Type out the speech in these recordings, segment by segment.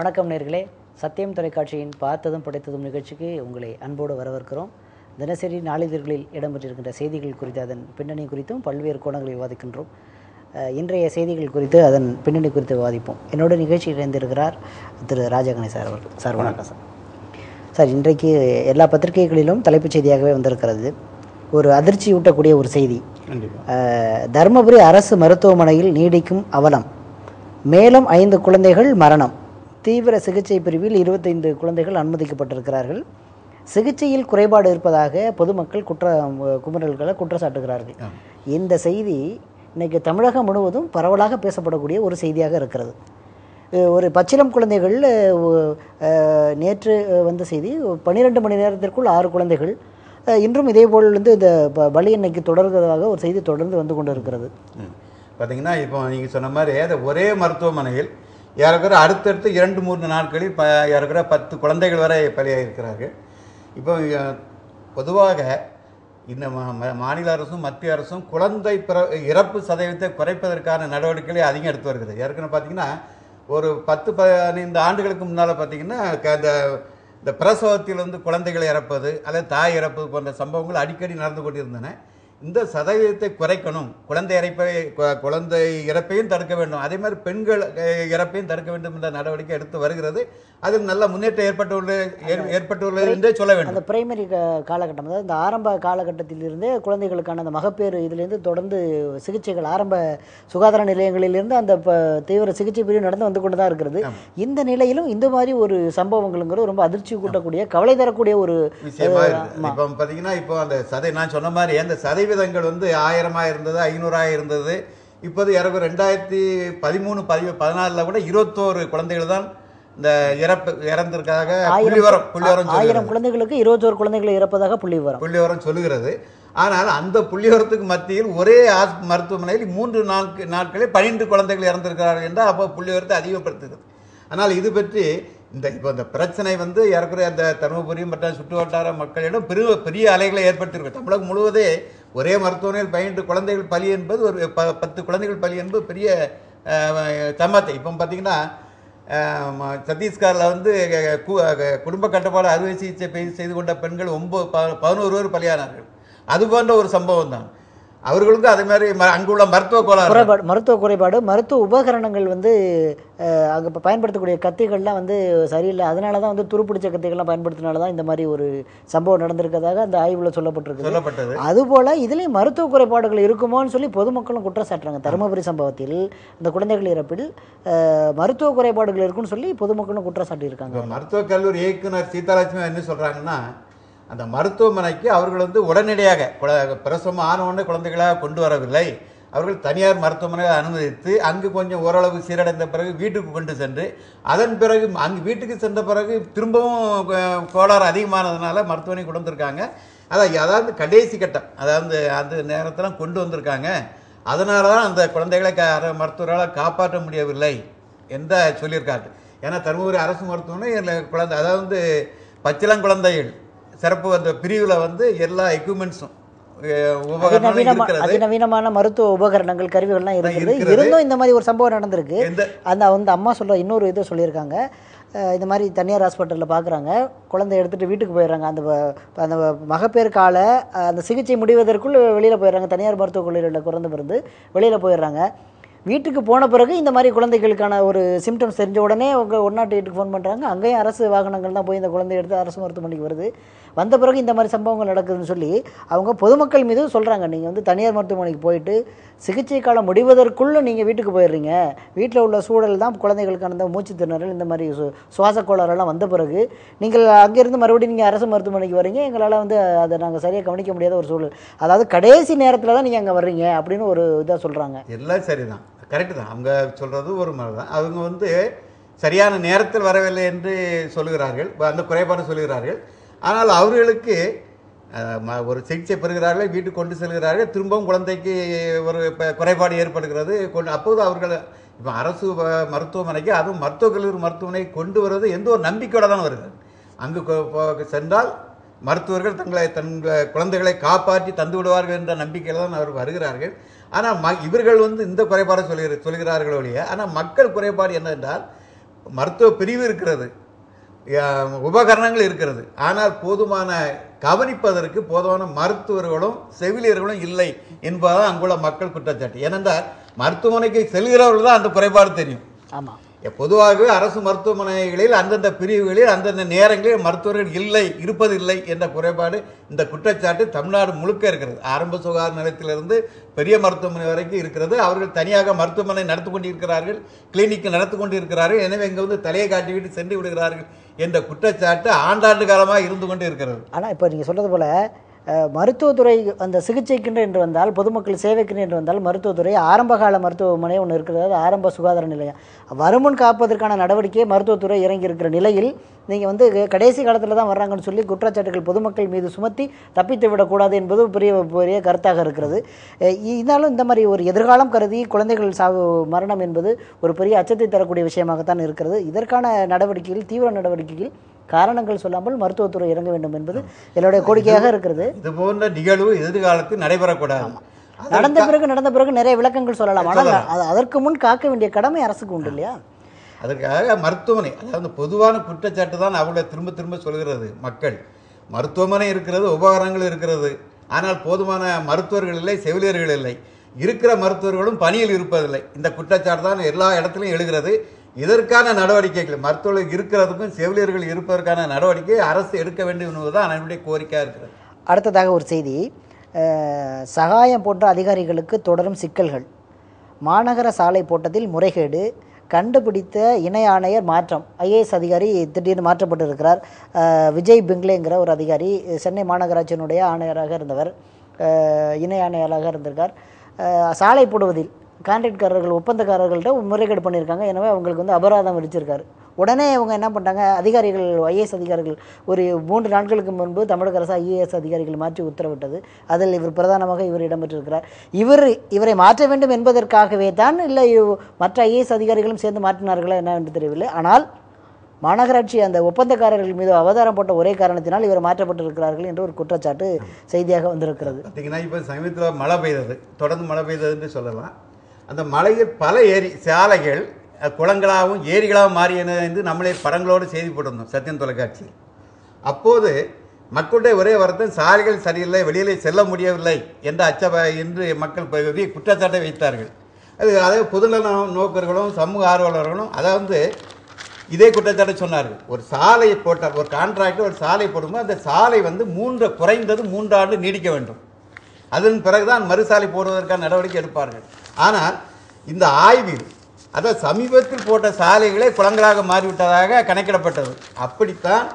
வணக்கம் நேர்களே. சத்தியம் தொலைக்காட்சியின் பார்த்ததும் படைத்ததும் நிகழ்ச்சிக்கு உங்களை அன்போடு வரவேற்கிறோம். தினசரி நாளிதழ்களில் இடம்பெற்றிருக்கின்ற செய்திகள் குறித்து அதன் பின்னணி குறித்தும் பல்வேறு கோணங்களை விவாதிக்கின்றோம். இன்றைய செய்திகள் குறித்து அதன் பின்னணி குறித்து விவாதிப்போம். என்னோட நிகழ்ச்சியில் இணைந்திருக்கிறார் திரு ராஜகணேஷ் சார் அவர்கள். சார் வணக்கம் சார். சார் இன்றைக்கு எல்லா பத்திரிகைகளிலும் தலைப்புச் செய்தியாகவே வந்திருக்கிறது. ஒரு அதிர்ச்சியூட்டக்கூடிய ஒரு செய்தி. தருமபுரி அரசு மருத்துவமனையில் நீடிக்கும் அவலம். மேலும் ஐந்து குழந்தைகள் மரணம். தீவிர சிகிச்சை பிரிவில் இருபத்தைந்து குழந்தைகள் அனுமதிக்கப்பட்டிருக்கிறார்கள். சிகிச்சையில் குறைபாடு இருப்பதாக பொதுமக்கள் குற்ற குமரல்களை குற்றச்சாட்டுகிறார்கள். இந்த செய்தி இன்னைக்கு தமிழகம் முழுவதும் பரவலாக பேசப்படக்கூடிய ஒரு செய்தியாக இருக்கிறது. ஒரு பச்சிலம் குழந்தைகள் நேற்று வந்த செய்தி பன்னிரெண்டு மணி நேரத்திற்குள் ஆறு குழந்தைகள் இன்றும் இதேபோல் வந்து இந்த பலி எண்ணிக்கை தொடர்கிறதாக ஒரு செய்தி தொடர்ந்து வந்து கொண்டு இருக்கிறது. பார்த்தீங்கன்னா இப்போ நீங்கள் சொன்ன மாதிரி ஒரே மருத்துவமனையில் ஏறக்குற அடுத்தடுத்து இரண்டு மூன்று நாட்களில் ப ஏறக்குற பத்து குழந்தைகள் வரை பலியாகிருக்கிறார்கள் இப்போ பொதுவாக இந்த மா- மாநில அரசும் மத்திய அரசும் குழந்தை பிற இறப்பு சதவீதத்தை குறைப்பதற்கான நடவடிக்கைகளை அதிகம் எடுத்து வருகிறது. ஏற்கனவே பார்த்தீங்கன்னா ஒரு பத்து பதினைந்து ஆண்டுகளுக்கு முன்னால் பார்த்தீங்கன்னா க- இந்த இந்த பிரசவத்தில் வந்து குழந்தைகள் இறப்பது அல்லது தாய் இறப்பது போன்ற சம்பவங்கள் அடிக்கடி நடந்து கொண்டிருந்தன. இந்த சதவீதத்தை குறைக்கணும். குழந்தை இறப்பை குழந்தை இறப்பையும் தடுக்க வேண்டும். அதே மாதிரி பெண்கள் இறப்பையும் தடுக்க வேண்டும் என்ற நடவடிக்கை எடுத்து வருகிறது. அதில் நல்ல முன்னேற்றம் ஏற்பட்டுள்ளது ஏற்- ஏற்பட்டுள்ளது என்றே சொல்ல வேண்டும். அந்த பிரைமரி காலகட்டம் அதாவது இந்த ஆரம்ப காலகட்டத்திலிருந்தே குழந்தைகளுக்கான அந்த மகப்பேறு இதிலிருந்து தொடர்ந்து சிகிச்சைகள் ஆரம்ப சுகாதார நிலையங்களிலிருந்து அந்த தீவிர சிகிச்சை பிரிவு நடந்து வந்து கொண்டு தான் இருக்கிறது. இந்த நிலையிலும் இந்த மாதிரி ஒரு சம்பவங்களுங்கிறது ரொம்ப அதிர்ச்சி கூட்டக்கூடிய கவலை தரக்கூடிய ஒரு விஷயமா இப்போ பார்த்தீங்கன்னா இப்போ அந்த சதை நான் சொன்ன மாதிரி அந்த சதவீதங்கள் வந்து ஆயிரமா இருந்தது ஐநூறா இருந்தது. இப்போது இறப்பு ரெண்டாயிரத்தி பதிமூணு பதி பதினாலில் கூட இருபத்தோரு குழந்தைகள் தான் இந்த இறப்பு இறந்திருக்காக புள்ளிவரம் புள்ளிவரம் ஆயிரம் குழந்தைகளுக்கு இருபத்தோரு குழந்தைகள் இறப்பதாக புள்ளி வரும் புள்ளிவரம் சொல்லுகிறது. ஆனால் அந்த புள்ளிவரத்துக்கு மத்தியில் ஒரே ஆஸ் மருத்துவமனையில் மூன்று நாட்கு நாட்களில் பன்னிரண்டு குழந்தைகள் இறந்திருக்கிறார்கள் என்றால் அப்போ புள்ளிவரத்தை அதிகப்படுத்துகிறது. ஆனால் இது பற்றி இந்த இப்போ இந்த பிரச்சனை வந்து ஏறக்குறைய அந்த தருமபுரி மற்றும் சுற்று வட்டார மக்களிடம் பெரிய பெரிய அலைகளை ஏற்படுத்தியிருக்கு. தமிழகம் முழுவதே ஒரே மருத்துவமனையில் பயின்று குழந்தைகள் பலி என்பது ஒரு ப பத்து குழந்தைகள் பலி என்பது பெரிய அஹ், இப்போ பார்த்தீங்கன்னா சத்தீஸ்கரில் வந்து குடும்ப கட்டுப்பாடு அறுவை சிகிச்சை செய்து கொண்ட பெண்கள் ஒம்பது ப- பதினோரு பேர் பலியானார்கள். அது போன்ற ஒரு சம்பவம் தான் அவர்களுக்கும் அதே மாதிரி அங்குள்ள மருத்துவ குறைபாடு மருத்துவ குறைபாடு மருத்துவ உபகரணங்கள் வந்து அங்க இப்போ பயன்படுத்தக்கூடிய கத்திகள்லாம் வந்து சரியில்லை. அதனால தான் வந்து துருப்பிடிச்ச கத்திகள்லாம் பயன்படுத்தினால தான் இந்த மாதிரி ஒரு சம்பவம் நடந்திருக்கிறதாக அந்த ஆய்வில் சொல்லப்பட்டிருக்கு சொல்லப்பட்டது. அதுபோல இதுலேயும் மருத்துவ குறைபாடுகள் இருக்குமோன்னு சொல்லி பொதுமக்களும் குற்றம் சாட்டுறாங்க தருமபுரி சம்பவத்தில் இந்த குழந்தைகள் இறப்பில் மருத்துவ குறைபாடுகள் இருக்குன்னு சொல்லி பொதுமக்களும் குற்றம் சாட்டியிருக்காங்க இப்போ மருத்துவக் கல்லூரி இயக்குனர் சீதாலட்சுமி என்ன சொல்றாங்கன்னா அந்த மருத்துவமனைக்கு அவர்கள் வந்து உடனடியாக குழ- பிரசவம் ஆனவுடனே குழந்தைகளாக கொண்டு வரவில்லை. அவர்கள் தனியார் மருத்துவமனையை அனுமதித்து அங்கு கொஞ்சம் ஓரளவு சீரடைந்த பிறகு வீட்டுக்கு கொண்டு சென்று அதன் பிறகு அங்கு வீட்டுக்கு சென்ற பிறகு திரும்பவும் கோளாறு அதிகமானதுனால மருத்துவமனை கொண்டு வந்திருக்காங்க. அதான் அதாவது கடைசி கட்டம் அதாவது அந்த நேரத்தில் கொண்டு வந்திருக்காங்க. அதனால தான் அந்த குழந்தைகளை க அர- மருத்துவரால் காப்பாற்ற முடியவில்லை என்று சொல்லியிருக்காரு ஏன்னா தருமபுரி அரசு மருத்துவமனை குழந்தை அதாவது பச்சிளங்குழந்தைகள் சிறப்பு அந்த பிரிவில் வந்து எல்லா எக்யூப்மெண்ட்ஸும் அதிநவீனமான மருத்துவ உபகரணங்கள் கருவிகள்லாம் இருக்குது இருக்கிறது. இருந்தும் இந்த மாதிரி ஒரு சம்பவம் நடந்திருக்கு. அந்த வந்து அம்மா சொல்ற இன்னொரு இது சொல்லியிருக்காங்க. இந்த மாதிரி தனியார் ஹாஸ்பிட்டலில் பார்க்குறாங்க குழந்தை எடுத்துகிட்டு வீட்டுக்கு போயிடுறாங்க. அந்த அந்த மகப்பேறு கால அந்த சிகிச்சை முடிவதற்குள் வெளியில் போயிடுறாங்க. தனியார் மருத்துவக் கல்லூரியில் குறைந்த பிறந்து வெளியில் போயிடுறாங்க. வீட்டுக்கு போன பிறகு இந்த மாதிரி குழந்தைகளுக்கான ஒரு சிம்டம்ஸ் தெரிஞ்ச உடனே அவங்க ஒன் நாட் எயிட்டுக்கு ஃபோன் பண்ணுறாங்க அங்கேயும் அரசு வாகனங்கள் தான் போய் இந்த குழந்தை எடுத்து அரசு மருத்துவமனைக்கு வருது. வந்த பிறகு இந்த மாதிரி சம்பவங்கள் நடக்குதுன்னு சொல்லி அவங்க பொதுமக்கள் மீது சொல்கிறாங்க நீங்கள் வந்து தனியார் மருத்துவமனைக்கு போயிட்டு சிகிச்சை காலம் முடிவதற்குள்ளே நீங்கள் வீட்டுக்கு போயிடுறீங்க. வீட்டில் உள்ள சூழல் தான் குழந்தைகளுக்கான இந்த மூச்சு திணறல் இந்த மாதிரி சு சுவாச கோளாறெல்லாம் வந்த பிறகு நீங்கள் அங்கேருந்து மறுபடியும் நீங்கள் அரசு மருத்துவமனைக்கு வரீங்க எங்களால் வந்து அதை நாங்கள் சரியாக கவனிக்க முடியாத ஒரு சூழல். அதாவது கடைசி நேரத்தில் தான் நீங்கள் அங்கே வர்றீங்க அப்படின்னு ஒரு இதாக சொல்கிறாங்க எல்லாம் சரிதான். கரெக்டு தான். அவங்க சொல்கிறது ஒரு மாதிரி தான். அவங்க வந்து சரியான நேரத்தில் வரவில்லை என்று சொல்லுகிறார்கள். அந்த குறைபாடு சொல்லுகிறார்கள். ஆனால் அவர்களுக்கு ம- ஒரு சிகிச்சை பெறுகிறார்கள் வீட்டுக்கு கொண்டு செல்கிறார்கள் திரும்பவும் குழந்தைக்கு ஒரு குறைபாடு ஏற்படுகிறது. கொண்டு அப்போது அவர்கள் இப்போ அரசு மருத்துவமனைக்கு அதுவும் மருத்துவக் கல்லூரி மருத்துவமனை கொண்டு வருவது எந்த ஒரு நம்பிக்கையோட தான் வருகிறது. அங்கு கொ- சென்றால் மருத்துவர்கள் தங்களை தன் குழந்தைகளை காப்பாற்றி தந்து விடுவார்கள் என்ற நம்பிக்கையில் தான் அவர் வருகிறார்கள். ஆனால் ம இவர்கள் வந்து இந்த குறைபாடை சொல்லி சொல்கிறார்கள் ஒழிய ஆனால் மக்கள் குறைபாடு என்னவென்றால் மருத்துவ பிரிவு இருக்கிறது. உபகரணங்கள் இருக்கிறது. ஆனால் போதுமான கவனிப்பதற்கு போதுமான மருத்துவர்களும் செவிலியர்களும் இல்லை என்பதுதான் அங்குள்ள மக்கள் குற்றச்சாட்டு. ஏனென்றால் மருத்துவமனைக்கு செல்கிறவர்கள் தான் அந்த குறைபாடு தெரியும். ஆமாம் பொதுவாகவே அரசு மருத்துவமனைகளில் அந்தந்த பிரிவுகளில் அந்தந்த நேரங்களில் மருத்துவர்கள் இல்லை இருப்பதில்லை என்ற குறைபாடு இந்த குற்றச்சாட்டு தமிழ்நாடு முழுக்க இருக்கிறது. ஆரம்ப சுகாதார நிலையத்திலிருந்து பெரிய மருத்துவமனை வரைக்கும் இருக்கிறது. அவர்கள் தனியாக மருத்துவமனை நடத்தி கொண்டிருக்கிறார்கள் கிளினிக் நடத்தி கொண்டிருக்கிறார்கள். எனவே இங்கே வந்து தலையை காட்டிவிட்டு சென்று விடுகிறார்கள். என்ற குற்றச்சாட்டு ஆண்டாண்டு காலமாக இருந்து கொண்டு இருக்கிறது. ஆனால் இப்போ நீங்கள் சொல்கிறது போல் மருத்துவத்துறை அந்த சிகிச்சைக்குன்று என்று வந்தால் பொதுமக்கள் சேவைக்குன்று என்று வந்தால் மருத்துவத்துறை ஆரம்பகால மருத்துவமனை ஒன்று இருக்கிறது ஆரம்ப சுகாதார நிலையம். வருமுன் காப்பதற்கான நடவடிக்கையை மருத்துவத்துறை இறங்கி இருக்கிற நிலையில் நீங்கள் வந்து கடைசி காலத்தில் தான் வர்றாங்கன்னு சொல்லி குற்றச்சாட்டுகள் பொதுமக்கள் மீது சுமத்தி தப்பித்து விடக்கூடாது என்பது பெரிய பெரிய கருத்தாக இருக்கிறது. இருந்தாலும் இந்த மாதிரி ஒரு எதிர்காலம் கருதி குழந்தைகள் சாவு மரணம் என்பது ஒரு பெரிய அச்சத்தை தரக்கூடிய விஷயமாகத்தான் இருக்கிறது. இதற்கான நடவடிக்கைகள் தீவிர நடவடிக்கைகள் காரணங்கள் சொல்லாமல் மருத்துவத்துறை இறங்க வேண்டும் என்பது என்னுடைய கோரிக்கையாக இருக்கிறது. இது போன்ற நிகழ்வு எதிர்காலத்தில் நடைபெறக்கூடாது. நடந்த பிறகு நடந்த பிறகு நிறைய விளக்கங்கள் சொல்லலாம். ஆனால் அது- அதற்கு முன் காக்க வேண்டிய கடமை அரசுக்கு உண்டு இல்லையா? அதற்காக மருத்துவமனை அதாவது பொதுவான குற்றச்சாட்டு தான் அவங்கள திரும்ப திரும்ப சொல்கிறது மக்கள். மருத்துவமனை இருக்கிறது உபகரணங்கள் இருக்கிறது. ஆனால் போதுமான மருத்துவர்கள் இல்லை செவிலியர்கள் இல்லை. இருக்கிற மருத்துவர்களும் பணியில் இருப்பதில்லை. இந்த குற்றச்சாட்டு தான் எல்லா இடத்துலையும் எழுகிறது. இதற்கான நடவடிக்கைகள் மருத்துவர்கள் இருக்கிறதுக்கும் செவிலியர்கள் இருப்பதற்கான நடவடிக்கை அரசு எடுக்க வேண்டும் என்பதுதான் என்னுடைய கோரிக்கையாக இருக்கிறது. அடுத்ததாக ஒரு செய்தி. சகாயம் போன்ற அதிகாரிகளுக்கு தொடரும் சிக்கல்கள். மாநகர சாலை போட்டத்தில் முறைகேடு கண்டுபிடித்த இணை ஆணையர் மாற்றம். ஐஏஎஸ் அதிகாரி திடீர்னு மாற்றப்பட்டிருக்கிறார். விஜய் பிங்லேங்கிற ஒரு அதிகாரி சென்னை மாநகராட்சியினுடைய ஆணையராக இருந்தவர் இணை ஆணையராக இருந்திருக்கார். சாலை போடுவதில் கான்ட்ராக்ட்காரர்கள் ஒப்பந்தக்காரர்கள்ட்ட முறைகேடு பண்ணியிருக்காங்க. எனவே அவங்களுக்கு வந்து அபராதம் விதிச்சிருக்காரு. உடனே அவங்க என்ன பண்ணிட்டாங்க? அதிகாரிகள் ஐஏஎஸ் அதிகாரிகள் ஒரு மூன்று நாட்களுக்கு முன்பு தமிழக அரசு ஐஏஎஸ் அதிகாரிகள் மாற்றி உத்தரவிட்டது. அதில் இவர் பிரதானமாக இவர் இடம்பெற்றிருக்கிறார். இவர் இவரை மாற்ற வேண்டும் என்பதற்காகவே தான் இல்லை இவ்- மற்ற ஐஏஎஸ் அதிகாரிகளும் சேர்ந்து மாற்றினார்களா என்ன என்று தெரியவில்லை. ஆனால் மாநகராட்சி அந்த ஒப்பந்தக்காரர்கள் மீது அவதாரம் போட்ட ஒரே காரணத்தினால் இவர் மாற்றப்பட்டிருக்கிறார்கள் என்று ஒரு குற்றச்சாட்டு செய்தியாக வந்திருக்கிறது. பார்த்தீங்கன்னா இப்போ சமீபத்தில் மழை பெய்தது. தொடர்ந்து மழை பெய்ததுன்னு சொல்லலாம். அந்த மலையில் பல ஏரி சாலைகள் குளங்களாகவும் ஏரிகளாகவும் மாறியன என்று நம்மளே படங்களோடு செய்தி போட்டிருந்தோம் சத்தியம் தொலைக்காட்சியில். அப்போது மக்களுடைய ஒரே வருத்தம் சாலைகள் சரியில்லை வெளியிலே செல்ல முடியவில்லை என்ற அச்ச என்று மக்கள் குற்றச்சாட்டை வைத்தார்கள். அது அதே புதுநல நோக்கர்களும் சமூக ஆர்வலர்களும் அதை வந்து இதே குற்றச்சாட்டை சொன்னார்கள். ஒரு சாலையை போட்டால் ஒரு கான்ட்ராக்டர் ஒரு சாலை போடும்போது அந்த சாலை வந்து மூன்று குறைந்தது மூன்று ஆண்டு நீடிக்க வேண்டும். அதன் பிறகுதான் மறுசாலை போடுவதற்கான நடவடிக்கை எடுப்பார்கள். ஆனால் இந்த ஆய்வில் அதாவது சமீபத்தில் போட்ட சாலைகளே குளங்களாக மாறிவிட்டதாக கணக்கிடப்பட்டது. அப்படித்தான்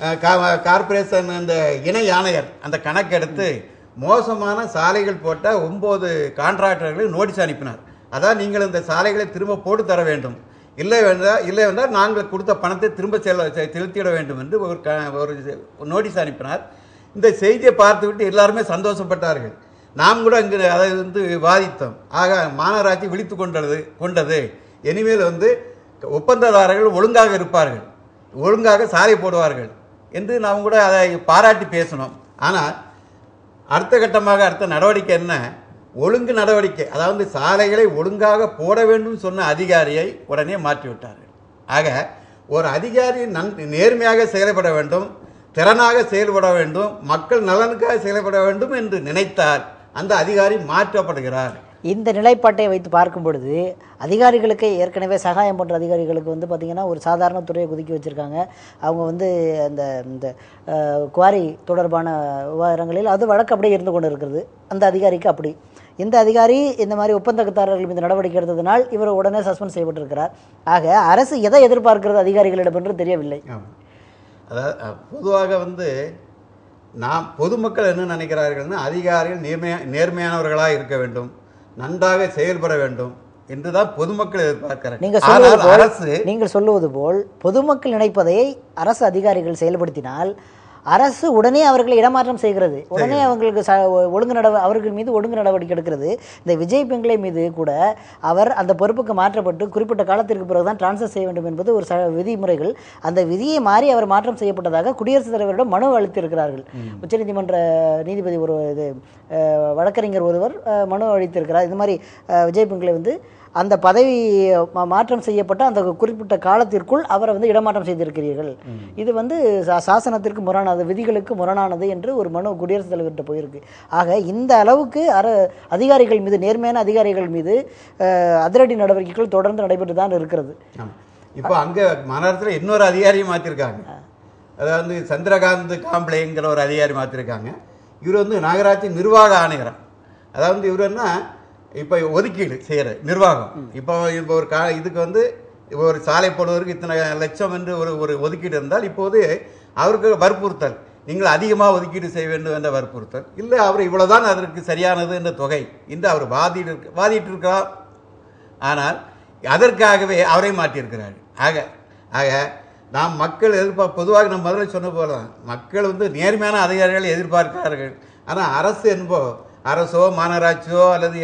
கார்பரேஷன் கா- கார்ப்பரேஷன் அந்த இணை ஆணையர் அந்த கணக்கெடுத்து மோசமான சாலைகள் போட்ட ஒம்பது கான்ட்ராக்டர்களுக்கு நோட்டீஸ் அனுப்பினார். அதான் நீங்கள் இந்த சாலைகளை திரும்ப போட்டு தர வேண்டும். இல்லை வேண்டாம் இல்லை என்றால் நாங்கள் கொடுத்த பணத்தை திரும்ப செல்ல செலுத்திட வேண்டும் என்று ஒரு க ஒரு நோட்டீஸ் அனுப்பினார். இந்த செய்தியை பார்த்துவிட்டு எல்லாருமே சந்தோஷப்பட்டார்கள். நாம் கூட இங்கு அதை வந்து வாதித்தோம். ஆக மாநகராட்சி விழித்து கொண்டது கொண்டது. இனிமேல் வந்து ஒப்பந்ததாரர்கள் ஒழுங்காக இருப்பார்கள். ஒழுங்காக சாலை போடுவார்கள் என்று நாம் கூட அதை பாராட்டி பேசினோம். ஆனால் அடுத்த கட்டமாக அடுத்த நடவடிக்கை என்ன? ஒழுங்கு நடவடிக்கை. அதாவது சாலைகளை ஒழுங்காக போட வேண்டும் சொன்ன அதிகாரியை உடனே மாற்றிவிட்டார்கள். ஆக ஒரு அதிகாரி நன் நேர்மையாக செயல்பட வேண்டும் திறனாக செயல்பட வேண்டும் மக்கள் நலனுக்காக செயல்பட வேண்டும் என்று நினைத்தார் அந்த அதிகாரி மாற்றப்படுகிறார். இந்த நிலைப்பாட்டை வைத்து பார்க்கும் பொழுது அதிகாரிகளுக்கு ஏற்கனவே சகாயம் போன்ற அதிகாரிகளுக்கு வந்து பார்த்திங்கன்னா ஒரு சாதாரண துறையை ஒதுக்கி வச்சுருக்காங்க. அவங்க வந்து அந்த இந்த குவாரி தொடர்பான விவகாரங்களில் அது வழக்கு அப்படியே இருந்து கொண்டு இருக்கிறது. அந்த அதிகாரிக்கு அப்படி. இந்த அதிகாரி இந்த மாதிரி ஒப்பந்ததாரர்கள் மீது நடவடிக்கை எடுத்ததனால் இவர் உடனே சஸ்பெண்ட் செய்யப்பட்டிருக்கிறார். ஆக அரசு எதை எதிர்பார்க்கிறது அதிகாரிகளிடம் என்று தெரியவில்லை அதாவது பொதுவாக வந்து நாம் பொதுமக்கள் என்ன நினைக்கிறார்கள்னா அதிகாரிகள் நேர்மையா நேர்மையானவர்களாக இருக்க வேண்டும் நன்றாக செயல்பட வேண்டும் என்றுதான் பொதுமக்கள் எதிர்பார்க்கிறார்கள். நீங்கள் அரசு நீங்கள் சொல்லுவது போல் பொதுமக்கள் நினைப்பதை அரசு அதிகாரிகள் செயல்படுத்தினால் அரசு உடனே அவர்களை இடமாற்றம் செய்கிறது. உடனே அவங்களுக்கு ச ஒழுங்கு நடவ அவர்கள் மீது ஒழுங்கு நடவடிக்கை எடுக்கிறது. இந்த விஜய் பெங்களே மீது கூட அவர் அந்த பொறுப்புக்கு மாற்றப்பட்டு குறிப்பிட்ட காலத்திற்கு பிறகுதான் டிரான்ஸ்ஃபர் செய்ய வேண்டும் என்பது ஒரு ச விதிமுறைகள். அந்த விதியை மாறி அவர் மாற்றம் செய்யப்பட்டதாக குடியரசுத் தலைவரிடம் மனு அளித்திருக்கிறார்கள். உச்சநீதிமன்ற நீதிபதி ஒரு இது வழக்கறிஞர் ஒருவர் மனு அளித்திருக்கிறார். இது மாதிரி விஜய் பெங்களே வந்து அந்த பதவி மா- மாற்றம் செய்யப்பட்ட அந்த குறிப்பிட்ட காலத்திற்குள் அவரை வந்து இடமாற்றம் செய்திருக்கிறீர்கள். இது வந்து சா- சாசனத்திற்கு முரணானது விதிகளுக்கு முரணானது என்று ஒரு மனு குடியரசுத் தலைவர்கிட்ட போயிருக்கு. ஆக இந்த அளவுக்கு அர அதிகாரிகள் மீது நேர்மையான அதிகாரிகள் மீது அதிரடி நடவடிக்கைகள் தொடர்ந்து நடைபெற்று தான் இருக்கிறது. இப்போ அங்கே மாநகரத்தில் இன்னொரு அதிகாரியும் மாற்றிருக்காங்க அதாவது சந்திரகாந்த் காம்ப்ளேங்கிற ஒரு அதிகாரி மாற்றிருக்காங்க இவர் வந்து நகராட்சி நிர்வாக ஆணையரம் அதாவது இவர் என்ன இப்போ ஒதுக்கீடு செய்கிற நிர்வாகம். இப்போ இப்போ ஒரு கா இதுக்கு வந்து இப்போ ஒரு சாலை போடுவதற்கு இத்தனை லட்சம் என்று ஒரு ஒரு ஒதுக்கீடு இருந்தால் இப்போது அவருக்கு வற்புறுத்தல். நீங்கள் அதிகமாக ஒதுக்கீடு செய்ய வேண்டும் என்ற வற்புறுத்தல். இல்லை அவர் இவ்வளோதான் அதற்கு சரியானது என்ற தொகை. என்று அவர் வாதிட்டு வாதிட்டு இருக்கிறார் ஆனால் அதற்காகவே அவரை மாற்றியிருக்கிறார். ஆக ஆக நாம் மக்கள் எதிர்பார்ப்பு பொதுவாக நம்ம முதல்ல சொன்ன போல தான் மக்கள் வந்து நேர்மையான அதிகாரிகளை எதிர்பார்க்கிறார்கள். ஆனால் அரசு என்போ அரசோ மாநகராட்சியோ அல்லது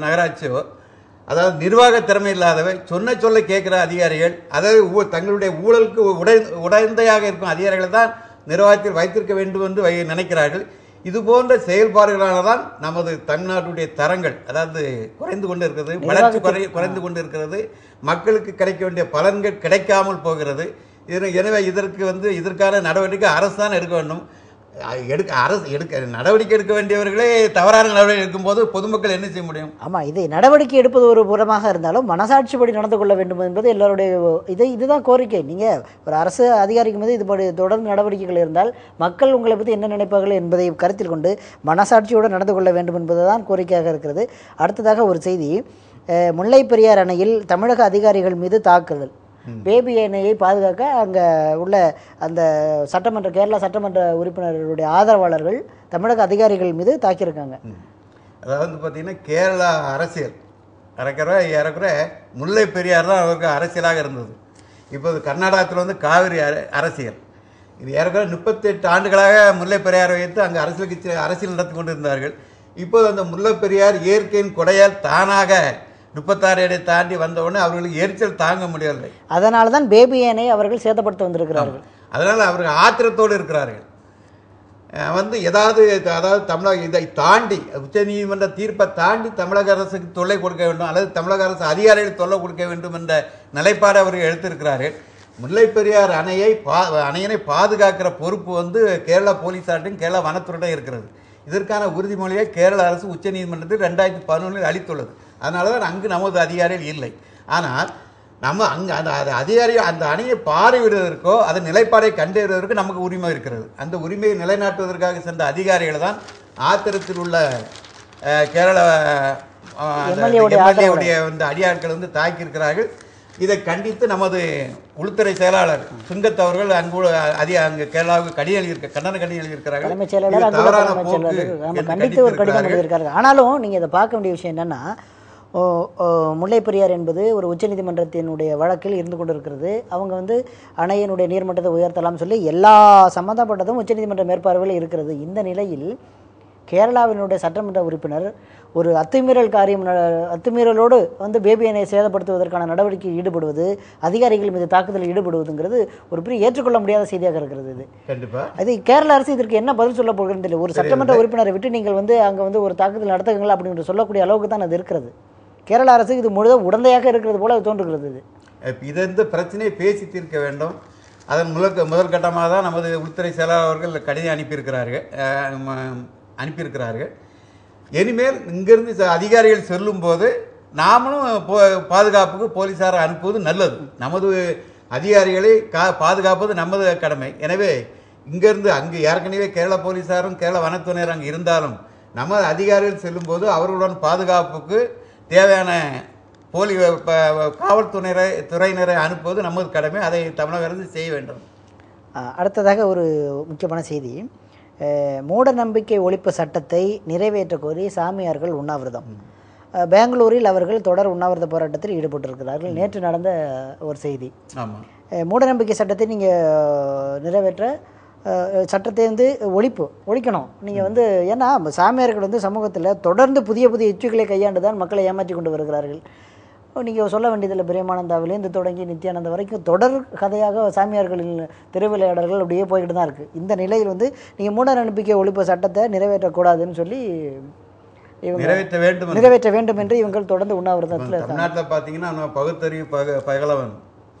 நகராட்சியோ அதாவது நிர்வாக திறமை இல்லாதவை சொன்ன சொல்ல கேட்குற அதிகாரிகள் அதாவது தங்களுடைய ஊழலுக்கு உடை உடைந்தையாக இருக்கும் அதிகாரிகளை தான் நிர்வாகத்தில் வைத்திருக்க வேண்டும் என்று வை- நினைக்கிறார்கள். இது போன்ற செயல்பாடுகளால தான் நமது தமிழ்நாட்டுடைய தரங்கள் அதாவது குறைந்து கொண்டு இருக்கிறது வளர்ச்சி குறை குறைந்து கொண்டு இருக்கிறது மக்களுக்கு கிடைக்க வேண்டிய பலன்கள் கிடைக்காமல் போகிறது. எனவே இதற்கு வந்து இதற்கான நடவடிக்கை அரசு தான் எடுக்க வேண்டும். எடுக்க அரசு எடுக்க நடவடிக்கை எடுக்க வேண்டியவர்களே தவறான நடவடிக்கை எடுக்கும்போது பொதுமக்கள் என்ன செய்ய முடியும்? ஆமாம் இது நடவடிக்கை எடுப்பது ஒரு புறமாக இருந்தாலும் மனசாட்சிப்படி நடந்து கொள்ள வேண்டும் என்பது எல்லோருடைய இது இதுதான் கோரிக்கை. நீங்கள் ஒரு அரசு அதிகாரிக்கும் போது இதுபடி தொடர்ந்து நடவடிக்கைகள் இருந்தால் மக்கள் உங்களை பற்றி என்ன நினைப்பார்கள் என்பதை கருத்தில் கொண்டு மனசாட்சியோடு நடந்து கொள்ள வேண்டும் என்பதுதான் கோரிக்கையாக இருக்கிறது. அடுத்ததாக ஒரு செய்தி முல்லை பெரியார் அணையில் தமிழக அதிகாரிகள் மீது தாக்குதல். பேபி அணையை பாதுகாக்க அங்கே உள்ள அந்த சட்டமன்ற கேரளா சட்டமன்ற உறுப்பினர்களுடைய ஆதரவாளர்கள் தமிழக அதிகாரிகள் மீது தாக்கியிருக்காங்க. அதாவது பார்த்தீங்கன்னா கேரளா அரசியல். இறக்குற இறக்குற முல்லை பெரியார் தான் அவருக்கு அரசியலாக இருந்தது. இப்போது கர்நாடகத்தில் வந்து காவிரி அர- அரசியல். இது ஏறக்குற முப்பத்தெட்டு ஆண்டுகளாக முல்லை பெரியாரை வைத்து அங்கே அரசியல் கட்சி அரசியல் நடத்தி கொண்டிருந்தார்கள். இப்போது அந்த முல்லை பெரியார் இயற்கையின் கொடையால் தானாக முப்பத்தாறு அடி தாண்டி வந்த உடனே அவர்களுக்கு எரிச்சல் தாங்க முடியவில்லை. அதனால தான் பேபி ஏனை அவர்கள் சேதப்படுத்த வந்திருக்கிறார்கள். அதனால் அவர்கள் ஆத்திரத்தோடு இருக்கிறார்கள். வந்து ஏதாவது அதாவது தமிழக இதை தாண்டி உச்சநீதிமன்ற தீர்ப்பை தாண்டி தமிழக அரசுக்கு தொல்லை கொடுக்க வேண்டும் அல்லது தமிழக அரசு அதிகாரிகள் தொல்லை கொடுக்க வேண்டும் என்ற நிலைப்பாடு அவர்கள் எடுத்திருக்கிறார்கள். முல்லை பெரியார் அணையை பா அணையினை பாதுகாக்கிற பொறுப்பு வந்து கேரளா போலீஸார்ட்டும் கேரளா வனத்துறையிடம் இருக்கிறது. இதற்கான உறுதிமொழியை கேரள அரசு உச்சநீதிமன்றத்தில் ரெண்டாயிரத்தி பதினொன்றில் அளித்துள்ளது. அதனால தான் அங்கு நமது அதிகாரிகள் இல்லை. ஆனால் நம்ம அங்கே அந்த அது அதிகாரி அந்த அணையை பார்வையிடுவதற்கோ அதன் நிலைப்பாடை கண்டறிவதற்கு நமக்கு உரிமை இருக்கிறது. அந்த உரிமையை நிலைநாட்டுவதற்காக சென்ற அதிகாரிகள் தான் ஆத்திரத்தில் உள்ள கேரள MLA உடைய எம்எல்ஏ உடைய இந்த அடியாட்கள் வந்து தாக்கியிருக்கிறார்கள். இதை கண்டித்து நமது உள்துறை செயலாளர் சுங்கத் அவர்கள் அங்கு அதிக அங்கு கேரளாவுக்கு கடிதம் எழுதியிருக்க கண்டன கடிதம் எழுதியிருக்கிறார்கள். தவறான போக்கு கண்டித்து ஒரு கடிதம். எழுதியிருக்காரு ஆனாலும் நீங்கள் இதை பார்க்க வேண்டிய விஷயம் என்னன்னா முல்லை பெரியார் என்பது ஒரு உச்சநீதிமன்றத்தினுடைய வழக்கில் இருந்து கொண்டிருக்கிறது. அவங்க வந்து அணையினுடைய நீர்மட்டத்தை உயர்த்தலாம் சொல்லி எல்லா சம்மந்தப்பட்டதும் உச்சநீதிமன்ற மேற்பார்வையில் இருக்கிறது. இந்த நிலையில் கேரளாவினுடைய சட்டமன்ற உறுப்பினர் ஒரு அத்துமீறல் காரியம் அத்துமீறலோடு வந்து பேபி அணையை சேதப்படுத்துவதற்கான நடவடிக்கையில் ஈடுபடுவது அதிகாரிகள் மீது தாக்குதலில் ஈடுபடுவதுங்கிறது ஒரு பெரிய ஏற்றுக்கொள்ள முடியாத செய்தியாக இருக்கிறது இது. கண்டிப்பா. அது கேரள அரசு இதற்கு என்ன பதில் சொல்ல போகிறது தெரியல. ஒரு சட்டமன்ற உறுப்பினரை விட்டு நீங்கள் வந்து அங்கே வந்து ஒரு தாக்குதல் நடத்துங்கள் அப்படின்ற சொல்லக்கூடிய அளவுக்கு தான் அது இருக்கிறது. கேரள அரசு இது முழுத உடந்தையாக இருக்கிறது போல தோன்றுகிறது இது. இதை இந்த பிரச்சனையை பேசி தீர்க்க வேண்டும். அதன் முதல் முதல் கட்டமாக தான் நமது உள்துறை செயலாளர் அவர்கள் கடிதம் அனுப்பியிருக்கிறார்கள். அனுப்பியிருக்கிறார்கள். இனிமேல் இங்கிருந்து அதிகாரிகள் செல்லும்போது நாமளும் போ பாதுகாப்புக்கு போலீஸாரை அனுப்புவது நல்லது. நமது அதிகாரிகளை கா பாதுகாப்பது நமது கடமை. எனவே இங்கிருந்து அங்கு ஏற்கனவே கேரள போலீஸாரும் கேரள வனத்துறையினர் அங்கே இருந்தாலும் நமது அதிகாரிகள் செல்லும்போது அவர்களுடன் பாதுகாப்புக்கு தேவையான போலி காவல்துறையினரை துறையினரை அனுப்புவது நமது கடமை. அதை தமிழக அரசு செய்ய வேண்டும். அடுத்ததாக ஒரு முக்கியமான செய்தி. மூட நம்பிக்கை ஒழிப்பு சட்டத்தை நிறைவேற்ற கோரி சாமியார்கள் உண்ணாவிரதம். பெங்களூரில் அவர்கள் தொடர் உண்ணாவிரத போராட்டத்தில் ஈடுபட்டிருக்கிறார்கள். நேற்று நடந்த ஒரு செய்தி. ஆமாம் அஹ் மூடநம்பிக்கை சட்டத்தை நீங்கள் நிறைவேற்ற சட்டத்தை வந்து ஒழிப்பு ஒழிக்கணும். நீங்கள் வந்து ஏன்னா சாமியார்கள் வந்து சமூகத்தில் தொடர்ந்து புதிய புதிய யுக்திகளை கையாண்டு தான் மக்களை ஏமாற்றி கொண்டு வருகிறார்கள். நீங்கள் சொல்ல வேண்டியதில்லை பிரேமானந்தாவிலேருந்து தொடங்கி நித்யானந்தா வரைக்கும் தொடர் கதையாக சாமியார்களின் திருவிளையாடல்கள் அப்படியே போய்கிட்டு தான் இருக்குது இந்த நிலையில் வந்து நீங்கள் மூட நம்பிக்கை ஒழிப்பு சட்டத்தை நிறைவேற்றக்கூடாதுன்னு சொல்லி இவங்க நிறைவேற்ற வேண்டும். நிறைவேற்ற வேண்டும் என்று இவங்கள் தொடர்ந்து உண்ணாவிரதத்தில் தமிழ்நாட்டில் பார்த்தீங்கன்னா பகுத்தறிவு பக பகலவன்.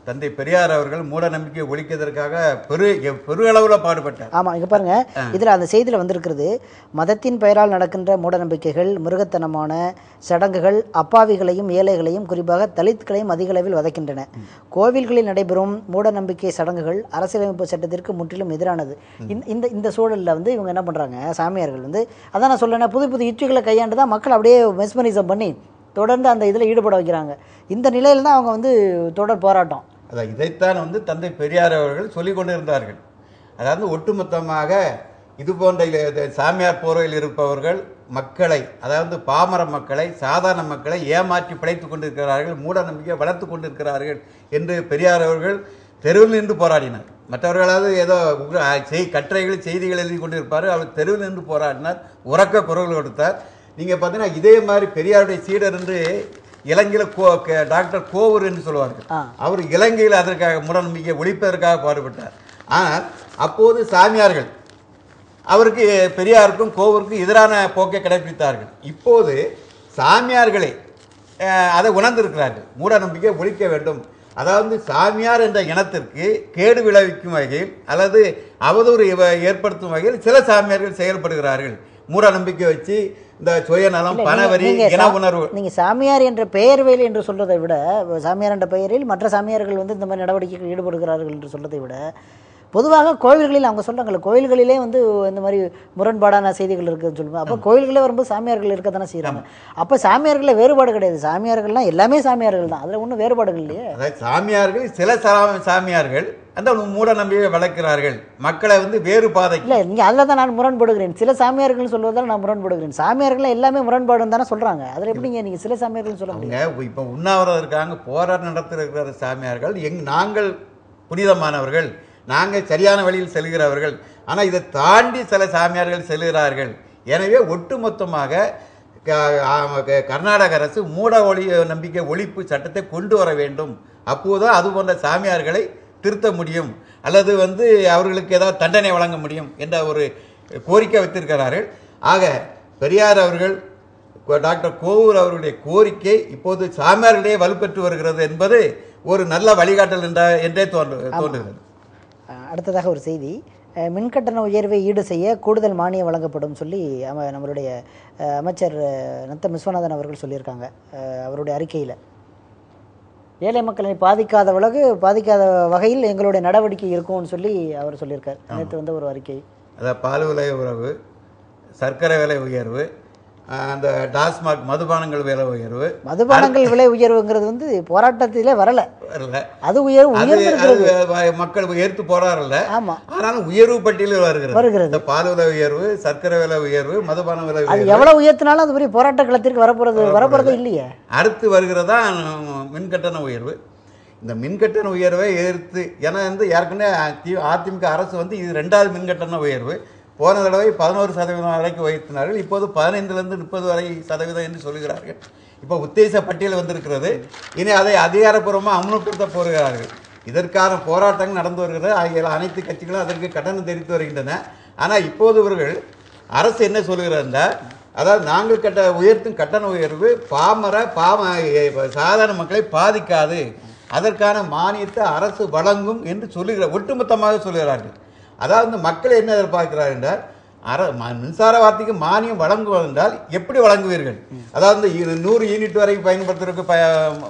தந்தை பெரியார் அவர்கள் மூட நம்பிக்கையை ஒழிக்கிறதுக்காக பெரு பெரு அளவில் பாடுபட்டார். ஆமாம் இங்கே பாருங்க. இதில் அந்த செய்தியில் வந்திருக்கிறது மதத்தின் பெயரால் நடக்கின்ற மூடநம்பிக்கைகள் மிருகத்தனமான சடங்குகள் அப்பாவிகளையும் ஏழைகளையும் குறிப்பாக தலித்களையும் அதிக அளவில் வதைக்கின்றன. கோவில்களில் நடைபெறும் மூடநம்பிக்கை சடங்குகள் அரசியலமைப்பு சட்டத்திற்கு முற்றிலும் எதிரானது. இந்த- இந்த இந்த சூழலில் வந்து இவங்க என்ன பண்ணுறாங்க சாமியார்கள் வந்து அதான் நான் சொல்லேன் புது புது யுக்திகளை கையாண்டு தான் மக்கள் அப்படியே மெஸ்மரிசம் பண்ணி தொடர்ந்து அந்த இதில் ஈடுபட வைக்கிறாங்க. இந்த நிலையில் தான் அவங்க வந்து தொடர் போராட்டம். அதான் இதைத்தான் வந்து தந்தை பெரியார் அவர்கள் சொல்லிக் கொண்டிருந்தார்கள். அதாவது ஒட்டுமொத்தமாக இது போன்ற சாமியார் போர்வையில் இருப்பவர்கள் மக்களை அதாவது பாமர மக்களை சாதாரண மக்களை ஏமாற்றி பிழைத்துக் கொண்டிருக்கிறார்கள் மூட நம்பிக்கையை வளர்த்து கொண்டிருக்கிறார்கள் என்று பெரியார் அவர்கள் தெருவில் நின்று போராடினார். மற்றவர்களாவது ஏதோ செய் கட்டுரைகள் செய்திகள் எழுதி கொண்டிருப்பார் அவர் தெருவில் நின்று போராடினார் உறக்க குரல் கொடுத்தார். நீங்கள் பார்த்தீங்கன்னா இதே மாதிரி பெரியாருடைய சீடர் என்று இலங்கையில் கோ டாக்டர் கோவூர் என்று சொல்லுவார்கள். அவர் இலங்கையில் அதற்காக மூடநம்பிக்கை ஒழிப்பதற்காக பாடுபட்டார். ஆனால் அப்போது சாமியார்கள் அவருக்கு பெரியாருக்கும் கோவூருக்கும் எதிரான போக்கை கடைபிடித்தார்கள் இப்போது சாமியார்களே அதை உணர்ந்திருக்கிறார்கள். மூட நம்பிக்கை ஒழிக்க வேண்டும். அதாவது சாமியார் என்ற இனத்திற்கு கேடு விளைவிக்கும் வகையில் அல்லது அவதூறு ஏற்படுத்தும் வகையில் சில சாமியார்கள் செயல்படுகிறார்கள். மூட நம்பிக்கை வச்சு இந்த சுயநலம் பணவரி இன உணர்வு. நீங்க சாமியார் என்ற பெயர் வேலை என்று சொல்றதை விட சாமியார் என்ற பெயரில் மற்ற சாமியார்கள் வந்து இந்த மாதிரி நடவடிக்கைகள் ஈடுபடுகிறார்கள் என்று சொல்றதை விட பொதுவாக கோவில்களில் அவங்க சொல்றாங்கல்ல கோவில்களிலே வந்து இந்த மாதிரி முரண்பாடான செய்திகள் இருக்குதுன்னு சொல்லுவாங்க. அப்போ கோவில்களே வரும்போது சாமியார்கள் இருக்க தானே செய்கிறாங்க அப்போ சாமியார்களில் வேறுபாடு கிடையாது. சாமியார்கள்லாம் எல்லாமே சாமியார்கள் தான். அதில் ஒன்றும் வேறுபாடுகள் இல்லையே. அதாவது சாமியார்கள் சில சாமியார்கள் அந்த மூட நம்பிக்கையை வளர்க்கிறார்கள். மக்களை வந்து வேறு பாதைக்கு இல்லை நீங்கள் அதில் தான் நான் முரண்படுகிறேன். சில சாமியார்கள் சொல்வதால் நான் முரண்படுகிறேன். சாமியார்கள் எல்லாமே முரண்பாடுன்னு தானே சொல்கிறாங்க அதில் எப்படிங்க நீங்கள் சில சாமியார்கள் சொல்ல முடியும்? இப்போ உண்ணாவிரதம் இருக்காங்க போராட்டம் நடத்திருக்கிற சாமியார்கள். எங் நாங்கள் புனிதமானவர்கள். நாங்கள் சரியான வழியில் செல்கிறவர்கள். ஆனால் இதை தாண்டி சில சாமியார்கள் செல்கிறார்கள். எனவே ஒட்டுமொத்தமாக கர்நாடக அரசு மூட ஒளி நம்பிக்கை ஒழிப்பு சட்டத்தை கொண்டு வர வேண்டும். அப்போதுதான் அது போன்ற சாமியார்களை திருத்த முடியும். அல்லது வந்து அவர்களுக்கு ஏதாவது தண்டனை வழங்க முடியும் என்ற ஒரு கோரிக்கை வைத்திருக்கிறார்கள். ஆக பெரியார் அவர்கள் டாக்டர் கோவூர் அவருடைய கோரிக்கை இப்போது சாமியார்களிடையே வலுப்பெற்று வருகிறது என்பது ஒரு நல்ல வழிகாட்டல் என்ற என்றே தோன்று தோன்றுகிறது. அடுத்ததாக ஒரு செய்தி. மின்கட்டண உயர்வை ஈடு செய்ய கூடுதல் மானியம் வழங்கப்படும் சொல்லி அம நம்மளுடைய அமைச்சர் அஹ், நத்தம் விஸ்வநாதன் அவர்கள் சொல்லியிருக்காங்க. அவருடைய அறிக்கையில். ஏழை மக்களை பாதிக்காத வழக்கு பாதிக்காத வகையில் எங்களுடைய நடவடிக்கை இருக்கும்னு சொல்லி அவர் சொல்லியிருக்கார். நேற்று வந்து ஒரு அறிக்கை. அதாவது பால் விலை உறவு சர்க்கரை விலை உயர்வு அந்த டாஸ்மாக் மதுபானங்கள் விலை உயர்வு. மதுபானங்கள் விலை உயர்வுங்கிறது வந்து போராட்டத்திலே வரல. வரல. அது உயர்வு வ- மக்கள் ஏற்று போறாருல்ல ஆமா. ஆனாலும் உயர்வு பட்டியலில் வருகிறது. வருகிறது. இந்த பால் விலை உயர்வு சர்க்கரை விலை உயர்வு மதுபான விலை அது உயர்வு. எவ்வளவு உயர்த்தினாலும் அது பெரிய போராட்ட களத்திற்கு வரப்போறது வரப்போறது இல்லையே. அடுத்து வருகிறதா மின்கட்டண உயர்வு. இந்த மின்கட்டண உயர்வை எதிர்த்து ஏன்னா வந்து ஏற்கனவே அதிமுக அரசு வந்து இது ரெண்டாவது மின்கட்டண உயர்வு. போன தடவை பதினோரு சதவீதம் வரைக்கும் உயர்த்தினார்கள் இப்போது பதினைந்துலேருந்து முப்பது வரை சதவீதம் என்று சொல்கிறார்கள். இப்போ உத்தேச பட்டியல் வந்திருக்கிறது. இனி அதை அதிகாரப்பூர்வமாக அமல்படுத்த போகிறார்கள். இதற்கான போராட்டங்கள் நடந்து வருகிறது. ஆகிய அனைத்து கட்சிகளும் அதற்கு கட்டணம் தெரிவித்து வருகின்றன. ஆனால் இப்போது இவர்கள் அரசு என்ன சொல்கிறது அதாவது நாங்கள் கட்ட உயர்த்தும் கட்டண உயர்வு பாமர பாம சாதாரண மக்களை பாதிக்காது. அதற்கான மானியத்தை அரசு வழங்கும் என்று சொல்லுகிற ஒட்டுமொத்தமாக சொல்கிறார்கள் அதாவது மக்கள் என்ன எதிர்பார்க்கிறார் என்றால் அற ம- மின்சார வார்த்தைக்கு மானியம் வழங்குவது என்றால் எப்படி வழங்குவீர்கள்? அதாவது இரு- நூறு யூனிட் வரை பயன்படுத்துவதற்கு ப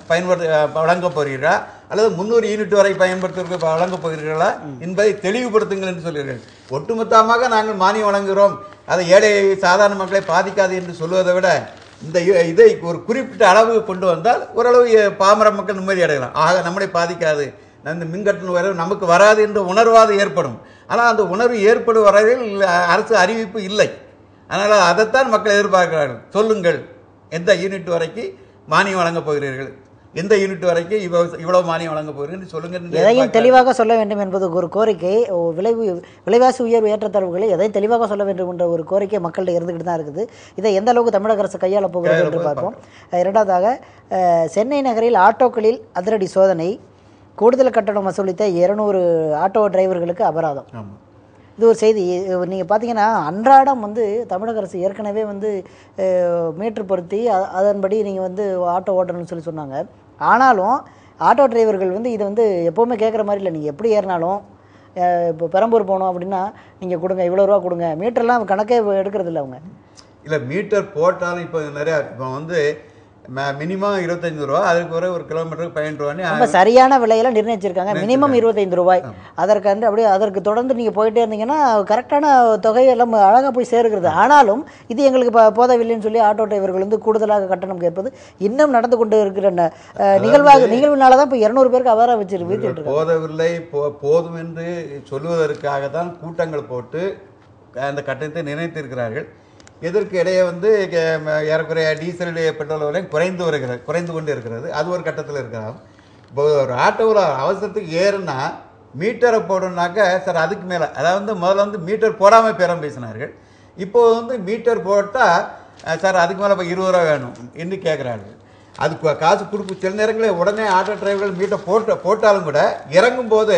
பயன்படுத்த வழங்க போகிறீர்களா? அல்லது முந்நூறு யூனிட் வரை பயன்படுத்துவதற்கு வழங்க போகிறீர்களா? என்பதை தெளிவுபடுத்துங்கள் என்று சொல்கிறீர்கள் ஒட்டுமொத்தமாக நாங்கள் மானியம் வழங்குகிறோம். அதை ஏழை சாதாரண மக்களை பாதிக்காது என்று சொல்வதை விட இந்த இதை ஒரு குறிப்பிட்ட அளவு கொண்டு வந்தால் ஓரளவு பாமர மக்கள் நிம்மதி அடையலாம். ஆக நம்மளை பாதிக்காது. அந்த மின்கட்டண உயர்வு நமக்கு வராது என்ற உணர்வாது ஏற்படும். ஆனால் அந்த உணர்வு ஏற்படும் வரையில் அரசு அறிவிப்பு இல்லை. அதனால் அதைத்தான் மக்கள் எதிர்பார்க்கிறார்கள். சொல்லுங்கள் எந்த யூனிட் வரைக்கும் மானியம் வழங்கப் போகிறீர்கள்? எந்த யூனிட் வரைக்கும் இவ்வளவு இவ்வளவு மானியம் வழங்கப் போகிறீர்கள் சொல்லுங்கள் எதையும். தெளிவாக சொல்ல வேண்டும் என்பது ஒரு கோரிக்கை. விலை விலைவாசி உயர்வு ஏற்றத்தாழ்வுகளை எதையும் தெளிவாக சொல்ல வேண்டும் என்ற ஒரு கோரிக்கை மக்கள்கிட்ட இருந்துகிட்டு தான் இருக்குது. இதை எந்த அளவுக்கு தமிழக அரசு கையாள போகிறது என்று பார்ப்போம். இரண்டாவதாக சென்னை நகரில் ஆட்டோக்களில் அதிரடி சோதனை. கூடுதல் கட்டணம் வசூலித்த இருநூறு ஆட்டோ டிரைவர்களுக்கு அபராதம். இது ஒரு செய்தி. நீங்கள் பார்த்தீங்கன்னா அன்றாடம் வந்து தமிழக அரசு ஏற்கனவே வந்து அஹ், மீட்டர் பொருத்தி அ- அதன்படி நீங்கள் வந்து ஆட்டோ ஓட்டணும்னு சொல்லி சொன்னாங்க. ஆனாலும் ஆட்டோ டிரைவர்கள் வந்து இதை வந்து எப்போவுமே கேட்குற மாதிரி இல்லை. நீங்கள் எப்படி ஏறினாலும் இப்போ பெரம்பூர் போகணும் அப்படின்னா நீங்கள் கொடுங்க இவ்வளோ ரூபா கொடுங்க. மீட்டர்லாம் கணக்கே எடுக்கிறது இல்லை அவங்க. இல்லை மீட்டர் போட்டாலும் இப்போ நிறையா இப்போ வந்து மினிமம் இருபத்தஞ்சு ரூபா அதுக்கு ஒரு ஒரு கிலோமீட்டருக்கு பதினெட்டு ரூபான்னு ரொம்ப சரியான விலையில நிர்ணயிச்சிருக்காங்க. மினிமம் இருபத்தைந்து ரூபாய். அதற்காண்டு அப்படியே அதற்கு தொடர்ந்து நீங்கள் போயிட்டே இருந்தீங்கன்னா கரெக்டான தொகையெல்லாம் அழகாக போய் சேருகிறது. ஆனாலும் இது எங்களுக்கு போதவில்லைன்னு சொல்லி ஆட்டோ டிரைவர்கள் வந்து கூடுதலாக கட்டணம் கேட்பது இன்னும் நடந்து கொண்டு இருக்கிற நிகழ்வாக நிகழ்வினால தான் இப்போ இரநூறு பேருக்கு அவாரா வச்சு வீட்டு இவர்கள் போதவில்லை போதும் என்று சொல்லுவதற்காக தான் கூட்டங்கள் போட்டு அந்த கட்டணத்தை நிர்ணயித்திருக்கிறார்கள். இதற்கு இடையே வந்து ஏறக்குறைய டீசல் பெட்ரோல் விலையும் குறைந்து வருகிறது குறைந்து கொண்டு இருக்கிறது. அது ஒரு கட்டத்தில் இருக்கிறாங்க இப்போ ஒரு ஆட்டோவில் அவசரத்துக்கு ஏறுனா மீட்டரை போடணுன்னாக்க சார் அதுக்கு மேலே அதாவது வந்து முதல்ல வந்து மீட்டர் போடாமல் பேரம் பேசினார்கள். இப்போ வந்து மீட்டர் போட்டால் சார் அதுக்கு மேலே இப்போ இருபது ரூபா வேணும் என்று கேட்குறாங்க அது காசு கொடுப்பு சில நேரங்களில் உடனே ஆட்டோ டிரைவர்கள் மீட்டர் போட்டு போட்டாலும் கூட இறங்கும் போது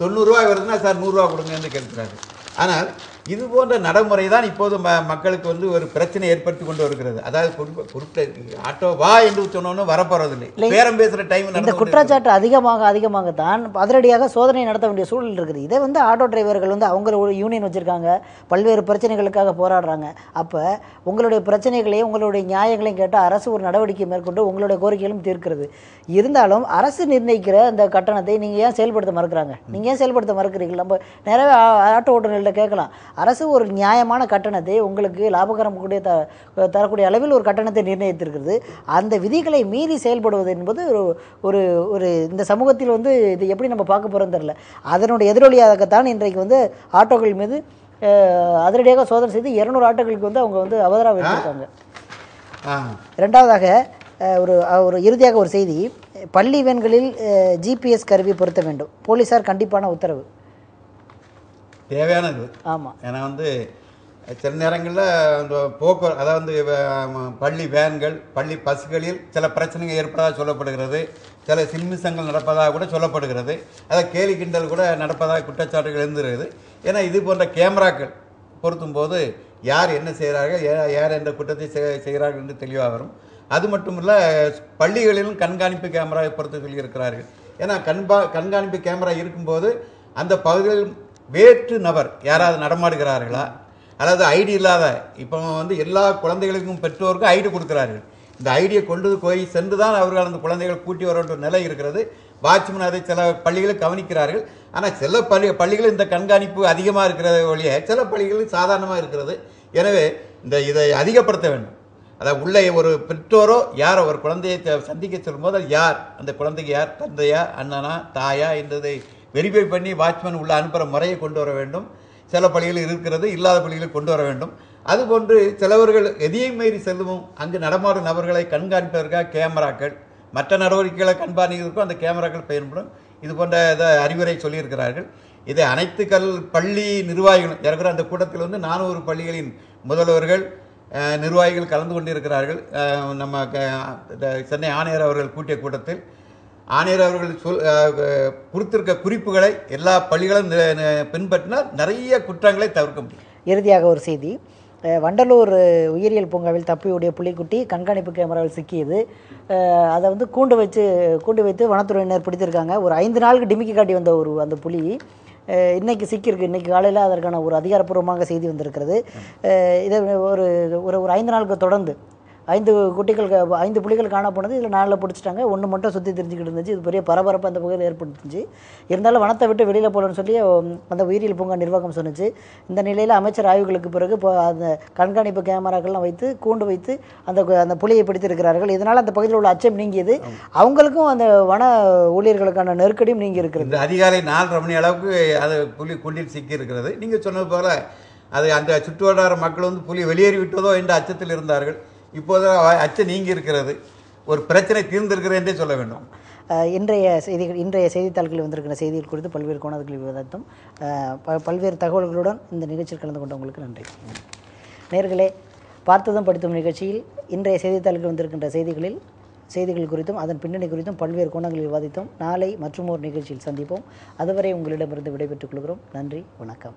தொண்ணூறுரூவா வருதுன்னா சார் நூறுரூவா கொடுங்கன்னு கேட்குறாரு ஆனால் இது போன்ற நடைமுறை தான் இப்போது ம மக்களுக்கு வந்து ஒரு பிரச்சனை ஏற்படுத்தி கொண்டு வருகிறது. அதாவது குறிப்ப- குறிப்பிட்ட ஆட்டோ வா என்று சொன்னோன்னு வரப்போறதில்லை. பேரம் பேசுகிற டைம் இந்த குற்றச்சாட்டு அதிகமாக அதிகமாகத்தான் அதிரடியாக சோதனை நடத்த வேண்டிய சூழல் இருக்குது. இதே வந்து ஆட்டோ டிரைவர்கள் வந்து அவங்க ஒரு யூனியன் வச்சுருக்காங்க. பல்வேறு பிரச்சனைகளுக்காக போராடுறாங்க. அப்போ உங்களுடைய பிரச்சனைகளையும் உங்களுடைய நியாயங்களையும் கேட்டு அரசு ஒரு நடவடிக்கை மேற்கொண்டு உங்களுடைய கோரிக்கைகளும் தீர்க்கிறது. இருந்தாலும் அரசு நிர்ணயிக்கிற அந்த கட்டணத்தை நீங்கள் ஏன் செயல்படுத்த மறுக்கிறாங்க? நீங்கள் ஏன் செயல்படுத்த மறுக்கிறீர்கள்? நம்ம நிறையவே ஆ- ஆட்டோ ஓட்டுநர்கள்ட்ட கேட்கலாம். அரசு ஒரு நியாயமான கட்டணத்தை உங்களுக்கு லாபகரம் கூடிய த தரக்கூடிய அளவில் ஒரு கட்டணத்தை நிர்ணயித்திருக்கிறது. அந்த விதிகளை மீறி செயல்படுவது என்பது ஒரு ஒரு ஒரு இந்த சமூகத்தில் வந்து இது எப்படி நம்ம பார்க்க போகிறோம் தெரில அதனுடைய எதிரொலியாகத்தான் இன்றைக்கு வந்து ஆட்டோக்கள் மீது அதிரடியாக சோதனை செய்து இரநூறு ஆட்டோக்களுக்கு வந்து அவங்க வந்து அவதரா எடுத்திருக்காங்க. ஆ. ரெண்டாவதாக ஒரு ஒரு இறுதியாக ஒரு செய்தி. பள்ளி வேன்களில் ஜிபிஎஸ் கருவி பொருத்த வேண்டும். போலீசார் கண்டிப்பான உத்தரவு. தேவையானது. ஆமாம் ஏன்னா வந்து சில நேரங்களில் அந்த போக்குவரத்து அதாவது பள்ளி வேன்கள் பள்ளி பஸ்களில் சில பிரச்சனைகள் ஏற்பட்டதாக சொல்லப்படுகிறது. சில சில்மிசங்கள் நடப்பதாக கூட சொல்லப்படுகிறது. அதை கேலி கிண்டல் கூட நடப்பதாக குற்றச்சாட்டுகள் இருந்துருக்குது. ஏன்னா இது போன்ற கேமராக்கள் பொருத்தும் போது யார் என்ன செய்கிறார்கள் யார் என்ற குற்றத்தை செய்- செய்கிறார்கள் என்று தெளிவாக வரும். அது மட்டும் இல்லை பள்ளிகளிலும் கண்காணிப்பு கேமராவை பொறுத்து சொல்லியிருக்கிறார்கள். ஏன்னா கண்பா கண்காணிப்பு கேமரா இருக்கும்போது அந்த பகுதியில் வேற்று நபர் யாராவது நடமாடுகிறார்களா? அதாவது ஐடி இல்லாத இப்போ வந்து எல்லா குழந்தைகளுக்கும் பெற்றோருக்கும் ஐடி கொடுக்குறார்கள். இந்த ஐடியை கொண்டு போய் சென்று தான் அவர்கள் அந்த குழந்தைகள் கூட்டி வர வேண்டிய நிலை இருக்கிறது. வாட்ச்மேன் அதை சில பள்ளிகளில் கவனிக்கிறார்கள். ஆனால் சில பள்ளி பள்ளிகளில் இந்த கண்காணிப்பு அதிகமாக இருக்கிறத ஒழிய சில பள்ளிகளில் சாதாரணமாக இருக்கிறது. எனவே இந்த இதை அதிகப்படுத்த வேண்டும். அதாவது உள்ளே ஒரு பெற்றோரோ யாரோ ஒரு குழந்தையை சந்திக்க சொல்லும்போது யார்? அந்த குழந்தைக்கு யார்? தந்தையா? அண்ணனா? தாயா? என்றதை வெரிஃபை பண்ணி வாட்ச்மேன் உள்ள அனுப்புகிற முறையை கொண்டு வர வேண்டும். சில பள்ளிகள் இருக்கிறது இல்லாத பள்ளிகளில் கொண்டு வர வேண்டும். அதுபோன்று சிலவர்கள் எதையும் மீறி செல்லவும். அங்கு நடமாடும் நபர்களை கண்காணிப்பதற்காக கேமராக்கள் மற்ற நடவடிக்கைகளை கண்காணிக்கிறதுக்கும் அந்த கேமராக்கள் பயன்படும். இது போன்ற இதை அறிவுரை சொல்லியிருக்கிறார்கள். இதை அனைத்து கல் பள்ளி நிர்வாகிகளும் இருக்கிற அந்த கூட்டத்தில் வந்து நானூறு பள்ளிகளின் முதல்வர்கள் நிர்வாகிகள் கலந்து கொண்டிருக்கிறார்கள். நம்ம க- சென்னை ஆணையர் அவர்கள் கூட்டிய கூட்டத்தில் ஆணையர் அவர்கள் சொல் கொடுத்திருக்க குறிப்புகளை எல்லா பள்ளிகளும் பின்பற்றினால் நிறைய குற்றங்களை தவிர்க்க முடியும். இறுதியாக ஒரு செய்தி. வண்டலூர் உயிரியல் பூங்காவில் தப்பியுடைய புலிக்குட்டி கண்காணிப்பு கேமராவில் சிக்கியது. அதை வந்து கூண்டு வச்சு கூண்டு வைத்து வனத்துறையினர் பிடித்திருக்காங்க. ஒரு ஐந்து நாளுக்கு டிமிக்கி காட்டி வந்த ஒரு அந்த புலி இன்றைக்கி இன்னைக்கு சிக்கியிருக்கு. இன்னைக்கு காலையில் அதற்கான ஒரு அதிகாரப்பூர்வமாக செய்தி வந்திருக்கிறது. இதை ஒரு ஒரு ஒரு ஐந்து நாளுக்கு தொடர்ந்து ஐந்து குட்டிகள் ஐந்து புலிகள் காண போனது. இதில் நாளில் பிடிச்சிட்டாங்க. ஒன்று மட்டும் சுற்றி தெரிஞ்சுக்கிட்டு இருந்துச்சு. இது பெரிய பரபரப்பு அந்த பகுதியில் ஏற்பட்டுச்சு இருந்தாலும் வனத்தை விட்டு வெளியில் போகலன்னு சொல்லி அந்த உயிரியல் பூங்கா நிர்வாகம் சொன்னுச்சு. இந்த நிலையில் அமைச்சர் ஆய்வுகளுக்கு பிறகு இப்போ அந்த கண்காணிப்பு கேமராக்கள்லாம் வைத்து கூண்டு வைத்து அந்த அந்த புலியை பிடித்திருக்கிறார்கள். இதனால் அந்த பகுதியில் உள்ள அச்சம் நீங்கியது. அவங்களுக்கும் அந்த வன ஊழியர்களுக்கான நெருக்கடியும் நீங்கி இருக்கிறது. அதிகாலை நாலரை மணி அளவுக்கு அது புலி குண்டில் சிக்கி இருக்கிறது. நீங்கள் சொன்னது போல அது அந்த சுற்றுவட்டார மக்கள் வந்து புலி வெளியேறி விட்டதோ என்ற அச்சத்தில் இருந்தார்கள். இப்போது அச்சம் நீங்கி இருக்கிறது. ஒரு பிரச்சனை தீர்ந்திருக்கிறது என்றே சொல்ல வேண்டும். இன்றைய செய்திகள் இன்றைய செய்தித்தாள்களில் வந்திருக்கிற செய்திகள் குறித்து பல்வேறு கோணங்களில் விவாதித்தோம். பல்வேறு தகவல்களுடன் இந்த நிகழ்ச்சியில் கலந்து கொண்டவங்களுக்கு நன்றி. நேர்களே பார்த்ததும் படித்தும் நிகழ்ச்சியில் இன்றைய செய்தித்தாள்கள் வந்திருக்கின்ற செய்திகளில் செய்திகள் குறித்தும் அதன் பின்னணி குறித்தும் பல்வேறு கோணங்களில் விவாதித்தோம். நாளை மற்றும் ஒரு நிகழ்ச்சியில் சந்திப்போம். அதுவரை உங்களிடமிருந்து விடைபெற்றுக் கொள்கிறோம். நன்றி வணக்கம்.